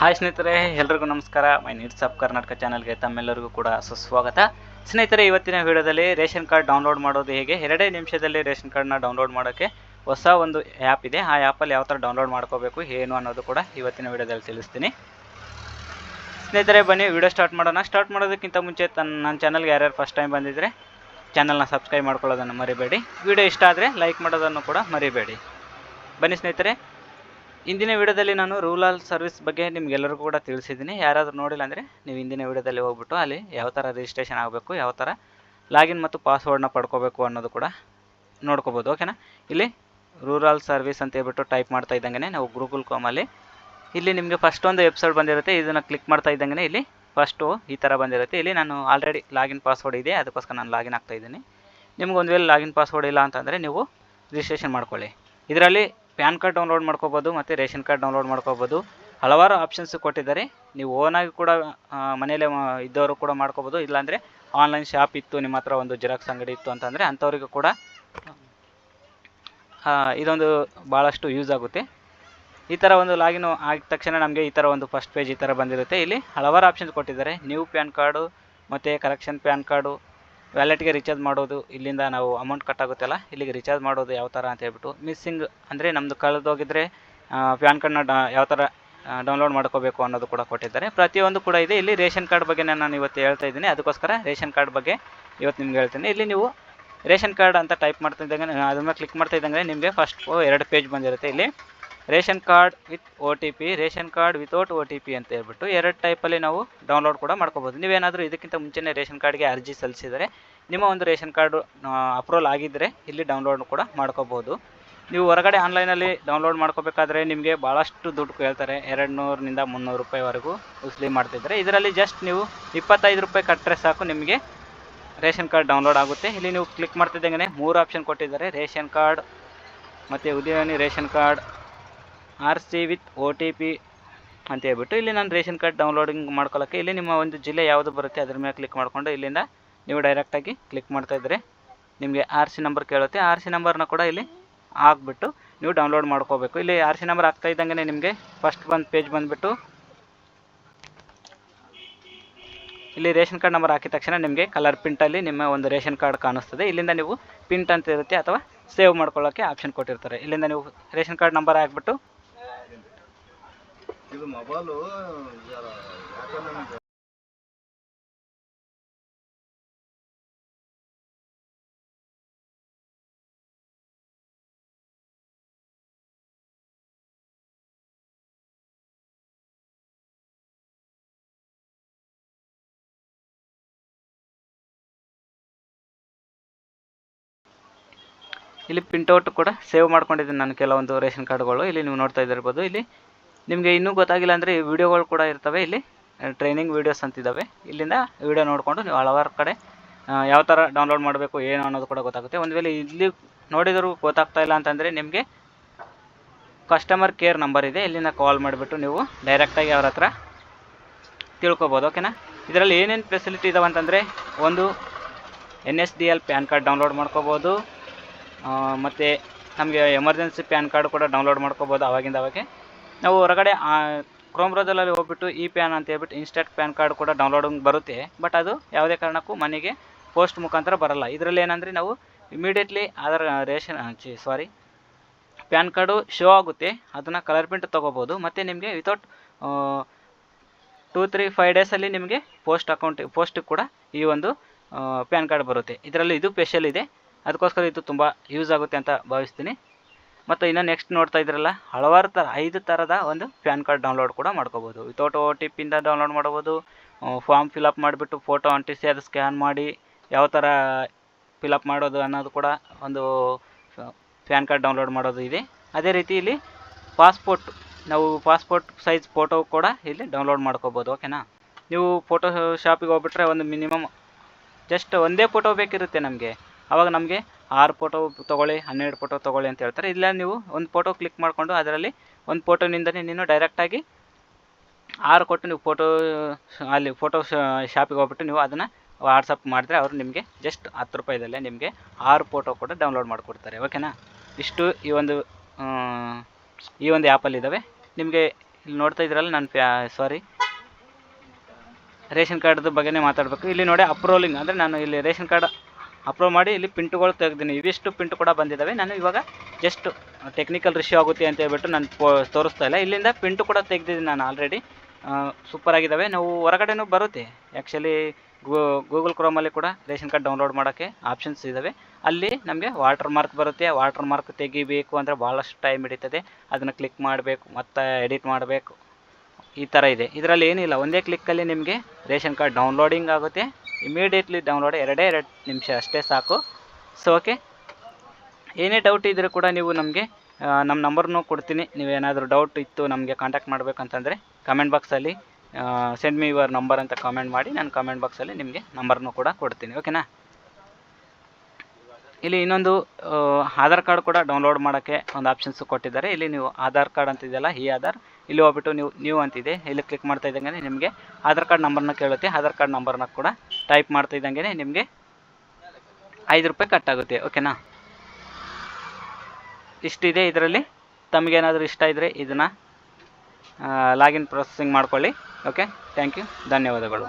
Hi ಸ್ನೇಹಿತರೆ, ಎಲ್ರಿಗೂ ನಮಸ್ಕಾರ. ಮೈ ನೀಡ್ಸ್ ಅಪ್ ಕರ್ನಾಟಕ ಚಾನಲ್ಗೆ ತಮ್ಮೆಲ್ಲರಿಗೂ ಕೂಡ ಸುಸ್ವಾಗತ. ಸ್ನೇಹಿತರೆ, ಇವತ್ತಿನ ವಿಡಿಯೋದಲ್ಲಿ ರೇಷನ್ ಕಾರ್ಡ್ ಡೌನ್ಲೋಡ್ ಮಾಡೋದು ಹೇಗೆ? ಎರಡೇ ನಿಮಿಷದಲ್ಲಿ ರೇಷನ್ ಕಾರ್ಡ್ನ ಡೌನ್ಲೋಡ್ ಮಾಡೋಕ್ಕೆ ಹೊಸ ಒಂದು ಆ್ಯಪ್ ಇದೆ. ಆ ಆ್ಯಪಲ್ಲಿ ಯಾವ ಥರ ಡೌನ್ಲೋಡ್ ಮಾಡ್ಕೋಬೇಕು, ಏನು ಅನ್ನೋದು ಕೂಡ ಇವತ್ತಿನ ವಿಡಿಯೋದಲ್ಲಿ ತಿಳಿಸ್ತೀನಿ. ಸ್ನೇಹಿತರೆ, ಬನ್ನಿ, ವಿಡಿಯೋ ಸ್ಟಾರ್ಟ್ ಮಾಡೋಣ. ಸ್ಟಾರ್ಟ್ ಮಾಡೋದಕ್ಕಿಂತ ಮುಂಚೆ ತನ್ನ ನನ್ನ ಚಾನಲ್ಗೆ ಯಾರ್ಯಾರು ಫಸ್ಟ್ ಟೈಮ್ ಬಂದಿದ್ದರೆ ಚಾನಲ್ನ ಸಬ್ಸ್ಕ್ರೈಬ್ ಮಾಡ್ಕೊಳ್ಳೋದನ್ನು ಮರಿಬೇಡಿ. ವಿಡಿಯೋ ಇಷ್ಟ ಆದರೆ ಲೈಕ್ ಮಾಡೋದನ್ನು ಕೂಡ ಮರಿಬೇಡಿ. ಬನ್ನಿ ಸ್ನೇಹಿತರೆ ಇಂದಿನ ವಿಡಿಯೋದಲ್ಲಿ ನಾನು ರೂರಲ್ ಸರ್ವಿಸ್ ಬಗ್ಗೆ ನಿಮಗೆಲ್ಲರಿಗೂ ಕೂಡ ತಿಳಿಸಿದ್ದೀನಿ. ಯಾರಾದರೂ ನೋಡಿಲ್ಲ ಅಂದರೆ ನೀವು ಇಂದಿನ ವಿಡಿಯೋದಲ್ಲಿ ಹೋಗ್ಬಿಟ್ಟು ಅಲ್ಲಿ ಯಾವ ಥರ ರಿಜಿಸ್ಟ್ರೇಷನ್ ಆಗಬೇಕು, ಯಾವ ಥರ ಲಾಗಿನ್ ಮತ್ತು ಪಾಸ್ವರ್ಡ್ನ ಪಡ್ಕೋಬೇಕು ಅನ್ನೋದು ಕೂಡ ನೋಡ್ಕೋಬೋದು ಓಕೆನಾ ಇಲ್ಲಿ ರೂರಲ್ ಸರ್ವಿಸ್ ಅಂತ ಹೇಳ್ಬಿಟ್ಟು ಟೈಪ್ ಮಾಡ್ತಾ ಇದ್ದಂಗೆ ನಾವು ಗೂಗಲ್ ಕಾಮಲ್ಲಿ ಇಲ್ಲಿ ನಿಮಗೆ ಫಸ್ಟ್ ಒಂದು ವೆಬ್ಸೈಟ್ ಬಂದಿರುತ್ತೆ. ಇದನ್ನು ಕ್ಲಿಕ್ ಮಾಡ್ತಾ ಇದ್ದಂಗೆ ಇಲ್ಲಿ ಫಸ್ಟು ಈ ಥರ ಬಂದಿರುತ್ತೆ. ಇಲ್ಲಿ ನಾನು ಆಲ್ರೆಡಿ ಲಾಗಿನ್ ಪಾಸ್ವರ್ಡ್ ಇದೆ. ಅದಕ್ಕೋಸ್ಕರ ನಾನು ಲಾಗಿನ್ ಆಗ್ತಾ ಇದ್ದೀನಿ. ನಿಮ್ಗೆ ಒಂದು ವೇಳೆ ಲಾಗಿನ್ ಪಾಸ್ವರ್ಡ್ ಇಲ್ಲ ಅಂತಂದರೆ ನೀವು ರಿಜಿಸ್ಟ್ರೇಷನ್ ಮಾಡ್ಕೊಳ್ಳಿ. ಇದರಲ್ಲಿ ಪ್ಯಾನ್ ಕಾರ್ಡ್ ಡೌನ್ಲೋಡ್ ಮಾಡ್ಕೋಬೋದು ಮತ್ತು ರೇಷನ್ ಕಾರ್ಡ್ ಡೌನ್ಲೋಡ್ ಮಾಡ್ಕೋಬೋದು. ಹಲವಾರು ಆಪ್ಷನ್ಸ್ ಕೊಟ್ಟಿದ್ದಾರೆ. ನೀವು ಓನಾಗಿ ಕೂಡ ಮನೆಯಲ್ಲೇ ಇದ್ದವರು ಕೂಡ ಮಾಡ್ಕೋಬೋದು. ಇಲ್ಲಾಂದರೆ ಆನ್ಲೈನ್ ಶಾಪ್ ಇತ್ತು, ನಿಮ್ಮ ಹತ್ರ ಒಂದು ಜೆರಾಕ್ಸ್ ಅಂಗಡಿ ಇತ್ತು ಅಂತಂದರೆ ಅಂಥವ್ರಿಗೂ ಕೂಡ ಇದೊಂದು ಭಾಳಷ್ಟು ಯೂಸ್ ಆಗುತ್ತೆ. ಈ ಥರ ಒಂದು ಲಾಗಿನ್ ಆಗಿದ ತಕ್ಷಣ ನಮಗೆ ಈ ಥರ ಒಂದು ಫಸ್ಟ್ ಪೇಜ್ ಈ ಥರ ಬಂದಿರುತ್ತೆ. ಇಲ್ಲಿ ಹಲವಾರು ಆಪ್ಷನ್ಸ್ ಕೊಟ್ಟಿದ್ದಾರೆ. ನ್ಯೂ ಪ್ಯಾನ್ ಕಾರ್ಡು ಮತ್ತು ಕರೆಕ್ಷನ್ ಪ್ಯಾನ್ ಕಾರ್ಡು ವ್ಯಾಲೆಟ್ಗೆ ರೀಚಾರ್ಜ್ ಮಾಡೋದು, ಇಲ್ಲಿಂದ ನಾವು ಅಮೌಂಟ್ ಕಟ್ಟಾಗುತ್ತಲ್ಲ ಇಲ್ಲಿಗೆ ರೀಚಾರ್ಜ್ ಮಾಡೋದು ಯಾವ ಥರ ಅಂತ ಹೇಳ್ಬಿಟ್ಟು ಮಿಸ್ಸಿಂಗ್ ಅಂದರೆ ನಮ್ಮದು ಕಳೆದೋಗಿದ್ರೆ ಪ್ಯಾನ್ ಕಾರ್ಡ್ನ ಡ ಯಾವ ಥರ ಡೌನ್ಲೋಡ್ ಮಾಡ್ಕೋಬೇಕು ಅನ್ನೋದು ಕೂಡ ಕೊಟ್ಟಿದ್ದಾರೆ. ಪ್ರತಿಯೊಂದು ಕೂಡ ಇದೆ. ಇಲ್ಲಿ ರೇಷನ್ ಕಾರ್ಡ್ ಬಗ್ಗೆ ನಾನು ಇವತ್ತು ಹೇಳ್ತಾ ಇದ್ದೀನಿ. ಅದಕ್ಕೋಸ್ಕರ ರೇಷನ್ ಕಾರ್ಡ್ ಬಗ್ಗೆ ಇವತ್ತು ನಿಮ್ಗೆ ಹೇಳ್ತೀನಿ. ಇಲ್ಲಿ ನೀವು ರೇಷನ್ ಕಾರ್ಡ್ ಅಂತ ಟೈಪ್ ಮಾಡ್ತಾ ಇದ್ದಂಗೆ ಅದ್ರ ಕ್ಲಿಕ್ ಮಾಡ್ತಾ ಇದ್ದಂಗೆ ನಿಮಗೆ ಫಸ್ಟ್ ಎರಡು ಪೇಜ್ ಬಂದಿರುತ್ತೆ ಇಲ್ಲಿ. Ration card with O T P, ration card without O T P ಅಂತ ಹೇಳ್ಬಿಟ್ಟು ಎರಡು ಟೈಪಲ್ಲಿ ನಾವು ಡೌನ್ಲೋಡ್ ಕೂಡ ಮಾಡ್ಕೋಬೋದು. ನೀವೇನಾದರೂ ಇದಕ್ಕಿಂತ ಮುಂಚೆನೇ ರೇಷನ್ ಕಾರ್ಡ್ಗೆ ಅರ್ಜಿ ಸಲ್ಲಿಸಿದರೆ ನಿಮ್ಮ ಒಂದು ರೇಷನ್ ಕಾರ್ಡು ಅಪ್ರೂವಲ್ ಆಗಿದ್ದರೆ ಇಲ್ಲಿ ಡೌನ್ಲೋಡ್ ಕೂಡ ಮಾಡ್ಕೋಬೋದು. ನೀವು ಹೊರಗಡೆ ಆನ್ಲೈನಲ್ಲಿ ಡೌನ್ಲೋಡ್ ಮಾಡ್ಕೋಬೇಕಾದ್ರೆ ನಿಮಗೆ ಭಾಳಷ್ಟು ದುಡ್ಡು ಕೇಳ್ತಾರೆ ಎರಡು ನೂರರಿಂದ ಮುನ್ನೂರು ರೂಪಾಯಿವರೆಗೂ ಉಸ್ಲಿ ಮಾಡ್ತಿದ್ದಾರೆ. ಇದರಲ್ಲಿ ಜಸ್ಟ್ ನೀವು ಇಪ್ಪತ್ತೈದು ರೂಪಾಯಿ ಕಟ್ಟರೆ ಸಾಕು, ನಿಮಗೆ ರೇಷನ್ ಕಾರ್ಡ್ ಡೌನ್ಲೋಡ್ ಆಗುತ್ತೆ. ಇಲ್ಲಿ ನೀವು ಕ್ಲಿಕ್ ಮಾಡ್ತಿದ್ದಂಗೆ ಮೂರು ಆಪ್ಷನ್ ಕೊಟ್ಟಿದ್ದಾರೆ, ರೇಷನ್ ಕಾರ್ಡ್ ಮತ್ತು ಉದ್ಯೋನಿ ration card R C with O T P ಅಂತ ಹೇಳ್ಬಿಟ್ಟು ಇಲ್ಲಿ ನಾನು ರೇಷನ್ ಕಾರ್ಡ್ ಡೌನ್ಲೋಡಿಂಗ್ ಮಾಡ್ಕೊಳ್ಳೋಕ್ಕೆ ಇಲ್ಲಿ ನಿಮ್ಮ ಒಂದು ಜಿಲ್ಲೆ ಯಾವುದು ಬರುತ್ತೆ ಅದ್ರ ಮೇಲೆ ಕ್ಲಿಕ್ ಮಾಡಿಕೊಂಡು ಇಲ್ಲಿಂದ ನೀವು ಡೈರೆಕ್ಟಾಗಿ ಕ್ಲಿಕ್ ಮಾಡ್ತಾ ಇದ್ದರೆ ನಿಮಗೆ ಆರ್ ಸಿ ನಂಬರ್ ಕೇಳುತ್ತೆ. ಆರ್ ಸಿ ನಂಬರ್ನ ಕೂಡ ಇಲ್ಲಿ ಹಾಕ್ಬಿಟ್ಟು ನೀವು ಡೌನ್ಲೋಡ್ ಮಾಡ್ಕೋಬೇಕು. ಇಲ್ಲಿ ಆರ್ ಸಿ ನಂಬರ್ ಆಗ್ತಾ ಇದ್ದಂಗೆ ನಿಮಗೆ ಫಸ್ಟ್ ಒಂದು ಪೇಜ್ ಬಂದುಬಿಟ್ಟು ಇಲ್ಲಿ ರೇಷನ್ ಕಾರ್ಡ್ ನಂಬರ್ ಹಾಕಿದ ತಕ್ಷಣ ನಿಮಗೆ ಕಲರ್ ಪ್ರಿಂಟಲ್ಲಿ ನಿಮ್ಮ ಒಂದು ರೇಷನ್ ಕಾರ್ಡ್ ಕಾಣಿಸ್ತದೆ. ಇಲ್ಲಿಂದ ನೀವು ಪ್ರಿಂಟ್ ಅಂತ ಇರುತ್ತೆ ಅಥವಾ ಸೇವ್ ಮಾಡ್ಕೊಳ್ಳೋಕ್ಕೆ ಆಪ್ಷನ್ ಕೊಟ್ಟಿರ್ತಾರೆ. ಇಲ್ಲಿಂದ ನೀವು ರೇಷನ್ ಕಾರ್ಡ್ ನಂಬರ್ ಹಾಕ್ಬಿಟ್ಟು ಇದು ಮೊಬೈಲು ಯಾಕಂದ್ರೆ ಇಲ್ಲಿ ಪ್ರಿಂಟೌಟ್ ಕೂಡ ಸೇವ್ ಮಾಡ್ಕೊಂಡಿದ್ದೀನಿ ನಾನು ಕೆಲವೊಂದು ರೇಷನ್ ಕಾರ್ಡ್ಗಳು. ಇಲ್ಲಿ ನೀವು ನೋಡ್ತಾ ಇದ್ದಿರ್ಬೋದು. ಇಲ್ಲಿ ನಿಮಗೆ ಇನ್ನೂ ಗೊತ್ತಾಗಿಲ್ಲ ಅಂದರೆ ವಿಡಿಯೋಗಳು ಕೂಡ ಇರ್ತವೆ ಇಲ್ಲಿ. ಟ್ರೈನಿಂಗ್ ವೀಡಿಯೋಸ್ ಅಂತಿದ್ದಾವೆ ಇಲ್ಲಿಂದ ವಿಡಿಯೋ ನೋಡಿಕೊಂಡು ನೀವು ಹಲವಾರು ಕಡೆ ಯಾವ ಥರ ಡೌನ್ಲೋಡ್ ಮಾಡಬೇಕು, ಏನು ಅನ್ನೋದು ಕೂಡ ಗೊತ್ತಾಗುತ್ತೆ. ಒಂದು ವೇಳೆ ಇಲ್ಲಿ ನೋಡಿದರೂ ಗೊತ್ತಾಗ್ತಾ ಇಲ್ಲ ಅಂತಂದರೆ ನಿಮಗೆ ಕಸ್ಟಮರ್ ಕೇರ್ ನಂಬರ್ ಇದೆ. ಇಲ್ಲಿಂದ ಕಾಲ್ ಮಾಡಿಬಿಟ್ಟು ನೀವು ಡೈರೆಕ್ಟಾಗಿ ಅವ್ರ ಹತ್ರ ತಿಳ್ಕೊಬೋದು ಓಕೆನಾ ಇದರಲ್ಲಿ ಏನೇನು ಫೆಸಿಲಿಟಿ ಇದಾವೆ ಅಂತಂದರೆ ಒಂದು N S D L PAN card download ಮಾಡ್ಕೋಬೋದು ಮತ್ತು ನಮಗೆ ಎಮರ್ಜೆನ್ಸಿ ಪ್ಯಾನ್ ಕಾರ್ಡ್ ಕೂಡ ಡೌನ್ಲೋಡ್ ಮಾಡ್ಕೋಬೋದು ಅವಾಗಿಂದ ಅವಾಗೆ. ನಾವು ಹೊರಗಡೆ ಕ್ರೋಮ್ ಬ್ರೌಸರಲ್ಲಿ ಹೋಗ್ಬಿಟ್ಟು ಈ ಪ್ಯಾನ್ ಅಂತ ಹೇಳ್ಬಿಟ್ಟು ಇನ್ಸ್ಟೆಂಟ್ ಪ್ಯಾನ್ ಕಾರ್ಡ್ ಕೂಡ ಡೌನ್ಲೋಡಿಂಗ್ ಬರುತ್ತೆ. ಬಟ್ ಅದು ಯಾವುದೇ ಕಾರಣಕ್ಕೂ ಮನೆಗೆ ಪೋಸ್ಟ್ ಮುಖಾಂತರ ಬರಲ್ಲ. ಇದರಲ್ಲಿ ಏನಂದರೆ ನಾವು ಇಮಿಡಿಯೇಟ್ಲಿ ಅದರ ration sorry PAN card show ಆಗುತ್ತೆ. ಅದನ್ನು ಕಲರ್ ಪ್ರಿಂಟ್ ತೊಗೋಬೋದು. ಮತ್ತು ನಿಮಗೆ ವಿತೌಟ್ ಟೂ ತ್ರೀ ಫೈವ್ ಡೇಸಲ್ಲಿ ನಿಮಗೆ ಪೋಸ್ಟ್ ಅಕೌಂಟ್ ಪೋಸ್ಟ್ ಕೂಡ ಈ ಒಂದು ಪ್ಯಾನ್ ಕಾರ್ಡ್ ಬರುತ್ತೆ. ಇದರಲ್ಲಿ ಇದು ಸ್ಪೆಷಲ್ ಇದೆ. ಅದಕ್ಕೋಸ್ಕರ ಇದು ತುಂಬ ಯೂಸ್ ಆಗುತ್ತೆ ಅಂತ ಭಾವಿಸ್ತೀನಿ. ಮತ್ತು ಇನ್ನು ನೆಕ್ಸ್ಟ್ ನೋಡ್ತಾ ಇದ್ರಲ್ಲ ಹಲವಾರು ಥರ ಐದು ಥರದ ಒಂದು ಪ್ಯಾನ್ ಕಾರ್ಡ್ ಡೌನ್ಲೋಡ್ ಕೂಡ ಮಾಡ್ಕೋಬೋದು. ವಿತೌಟ್ ಓ ಟಿ ಪಿಯಿಂದ ಡೌನ್ಲೋಡ್ ಮಾಡ್ಬೋದು. ಫಾರ್ಮ್ ಫಿಲಪ್ ಮಾಡಿಬಿಟ್ಟು ಫೋಟೋ ಅಂಟಿಸಿ, ಅದು ಸ್ಕ್ಯಾನ್ ಮಾಡಿ, ಯಾವ ಥರ ಫಿಲಪ್ ಮಾಡೋದು ಅನ್ನೋದು ಕೂಡ ಒಂದು ಪ್ಯಾನ್ ಕಾರ್ಡ್ ಡೌನ್ಲೋಡ್ ಮಾಡೋದು ಇದೆ. ಅದೇ ರೀತಿ ಇಲ್ಲಿ ಪಾಸ್ಪೋರ್ಟ್ ನಾವು ಪಾಸ್ಪೋರ್ಟ್ ಸೈಜ್ ಫೋಟೋ ಕೂಡ ಇಲ್ಲಿ ಡೌನ್ಲೋಡ್ ಮಾಡ್ಕೋಬೋದು ಓಕೆನಾ ನೀವು ಫೋಟೋ ಶಾಪಿಗೆ ಹೋಗ್ಬಿಟ್ರೆ ಒಂದು ಮಿನಿಮಮ್ ಜಸ್ಟ್ ಒಂದೇ ಫೋಟೋ ಬೇಕಿರುತ್ತೆ ನಮಗೆ. ಆವಾಗ ನಮಗೆ ಆರು ಫೋಟೋ ತೊಗೊಳ್ಳಿ, ಹನ್ನೆರಡು ಫೋಟೋ ತೊಗೊಳ್ಳಿ ಅಂತ ಹೇಳ್ತಾರೆ. ಇಲ್ಲ ನೀವು ಒಂದು ಫೋಟೋ ಕ್ಲಿಕ್ ಮಾಡಿಕೊಂಡು ಅದರಲ್ಲಿ ಒಂದು ಫೋಟೋನಿಂದನೇ ನೀನು ಡೈರೆಕ್ಟಾಗಿ ಆರು ಕೊಟ್ಟು ನೀವು ಫೋಟೋ ಅಲ್ಲಿ ಫೋಟೋ ಶಾಪಿಗೆ ಹೋಗ್ಬಿಟ್ಟು ನೀವು ಅದನ್ನು ವಾಟ್ಸಪ್ ಮಾಡಿದ್ರೆ ಅವರು ನಿಮಗೆ ಜಸ್ಟ್ ಹತ್ತು ರೂಪಾಯಿದಲ್ಲೇ ನಿಮಗೆ ಆರು ಫೋಟೋ ಕೂಡ ಡೌನ್ಲೋಡ್ ಮಾಡಿಕೊಡ್ತಾರೆ. ಓಕೆನಾ ಇಷ್ಟು ಈ ಒಂದು ಈ ಒಂದು ಆ್ಯಪಲ್ಲಿದ್ದಾವೆ ನಿಮಗೆ ಇಲ್ಲಿ ನೋಡ್ತಾ ಇದ್ರಲ್ಲ ನಾನು ಸಾರಿ ರೇಷನ್ ಕಾರ್ಡ್ದು ಬಗ್ಗೆನೇ ಮಾತಾಡಬೇಕು. ಇಲ್ಲಿ ನೋಡಿ ಅಪ್ರೋಲಿಂಗ್ ಅಂದರೆ ನಾನು ಇಲ್ಲಿ ರೇಷನ್ ಕಾರ್ಡ್ ಅಪ್ರೂವ್ ಮಾಡಿ ಇಲ್ಲಿ ಪಿಂಟುಗಳು ತೆಗ್ದೀನಿ. ಇದಿಷ್ಟು ಪಿಂಟು ಕೂಡ ಬಂದಿದ್ದಾವೆ ನಾನು ಇವಾಗ ಜಸ್ಟ್ ಟೆಕ್ನಿಕಲ್ ರಿಶ್ಯೂ ಆಗುತ್ತೆ ಅಂತ ಹೇಳ್ಬಿಟ್ಟು ನಾನು ತೋರಿಸ್ತಾ ಇಲ್ಲ. ಇಲ್ಲಿಂದ ಪಿಂಟು ಕೂಡ ತೆಗೆದಿದ್ದೀನಿ ನಾನು ಆಲ್ರೆಡಿ ಸೂಪರ್ ಆಗಿದ್ದಾವೆ ನಾವು ಹೊರಗಡೆನೂ ಬರುತ್ತೆ. ಆ್ಯಕ್ಚುಲಿ ಗೂಗಲ್ ಕ್ರೋಮಲ್ಲಿ ಕೂಡ ರೇಷನ್ ಕಾರ್ಡ್ ಡೌನ್ಲೋಡ್ ಮಾಡೋಕ್ಕೆ ಆಪ್ಷನ್ಸ್ ಇದ್ದಾವೆ ಅಲ್ಲಿ ನಮಗೆ ವಾಟರ್ ಮಾರ್ಕ್ ಬರುತ್ತೆ. ವಾಟರ್ ಮಾರ್ಕ್ ತೆಗಿಬೇಕು ಅಂದರೆ ಭಾಳಷ್ಟು ಟೈಮ್ ಹಿಡಿತದೆ. ಅದನ್ನು ಕ್ಲಿಕ್ ಮಾಡಬೇಕು, ಮತ್ತು ಎಡಿಟ್ ಮಾಡಬೇಕು. ಈ ಥರ ಇದೆ. ಇದರಲ್ಲಿ ಏನಿಲ್ಲ. ಒಂದೇ ಕ್ಲಿಕ್ಕಲ್ಲಿ ನಿಮಗೆ ರೇಷನ್ ಕಾರ್ಡ್ ಡೌನ್ಲೋಡಿಂಗ್ ಆಗುತ್ತೆ. ಇಮಿಡಿಯೇಟ್ಲಿ ಡೌನ್ಲೋಡ್ ಎರಡೇ ಎರಡು ನಿಮಿಷ ಅಷ್ಟೇ ಸಾಕು. ಸೊ ಓಕೆ ಏನೇ ಡೌಟ್ ಇದ್ದರೂ ಕೂಡ ನೀವು ನಮಗೆ ನಮ್ಮ ನಂಬರ್ನೂ ಕೊಡ್ತೀನಿ. ನೀವೇನಾದರೂ ಡೌಟ್ ಇತ್ತು ನಮಗೆ ಕಾಂಟ್ಯಾಕ್ಟ್ ಮಾಡಬೇಕಂತಂದರೆ ಕಮೆಂಟ್ ಬಾಕ್ಸಲ್ಲಿ ಸೆಂಡ್ ಮಿ ಯುವರ್ ನಂಬರ್ ಅಂತ ಕಾಮೆಂಟ್ ಮಾಡಿ, ನಾನು ಕಮೆಂಟ್ ಬಾಕ್ಸಲ್ಲಿ ನಿಮಗೆ ನಂಬರ್ನೂ ಕೂಡ ಕೊಡ್ತೀನಿ. ಓಕೆನಾ ಇಲ್ಲಿ ಇನ್ನೊಂದು ಆಧಾರ್ ಕಾರ್ಡ್ ಕೂಡ ಡೌನ್ಲೋಡ್ ಮಾಡೋಕ್ಕೆ ಒಂದು ಆಪ್ಷನ್ಸ್ ಕೊಟ್ಟಿದ್ದಾರೆ. ಇಲ್ಲಿ ನೀವು ಆಧಾರ್ ಕಾರ್ಡ್ ಅಂತಿದೆಯಲ್ಲ, ಈ ಆಧಾರ್. ಇಲ್ಲಿ ಹೋಗ್ಬಿಟ್ಟು ನೀವು ನೀವು ಅಂತಿದೆ. ಇಲ್ಲಿ ಕ್ಲಿಕ್ ಮಾಡ್ತಾ ಇದ್ದಂಗೆ ನಿಮಗೆ ಆಧಾರ್ ಕಾರ್ಡ್ ನಂಬರ್ನ ಕೇಳುತ್ತೆ. ಆಧಾರ್ ಕಾರ್ಡ್ ನಂಬರ್ನ ಕೂಡ ಟೈಪ್ ಮಾಡ್ತಾ ಇದ್ದಂಗೆ ನಿಮಗೆ ಐದು ರೂಪಾಯಿ ಕಟ್ ಆಗುತ್ತೆ. ಓಕೆನಾ ಇಷ್ಟಿದೆ ಇದರಲ್ಲಿ? ತಮಗೇನಾದರೂ ಇಷ್ಟ ಇದ್ದರೆ ಇದನ್ನು ಲಾಗಿನ್ ಪ್ರೊಸೆಸಿಂಗ್ ಮಾಡ್ಕೊಳ್ಳಿ. ಓಕೆ ಥ್ಯಾಂಕ್ ಯು ಧನ್ಯವಾದಗಳು.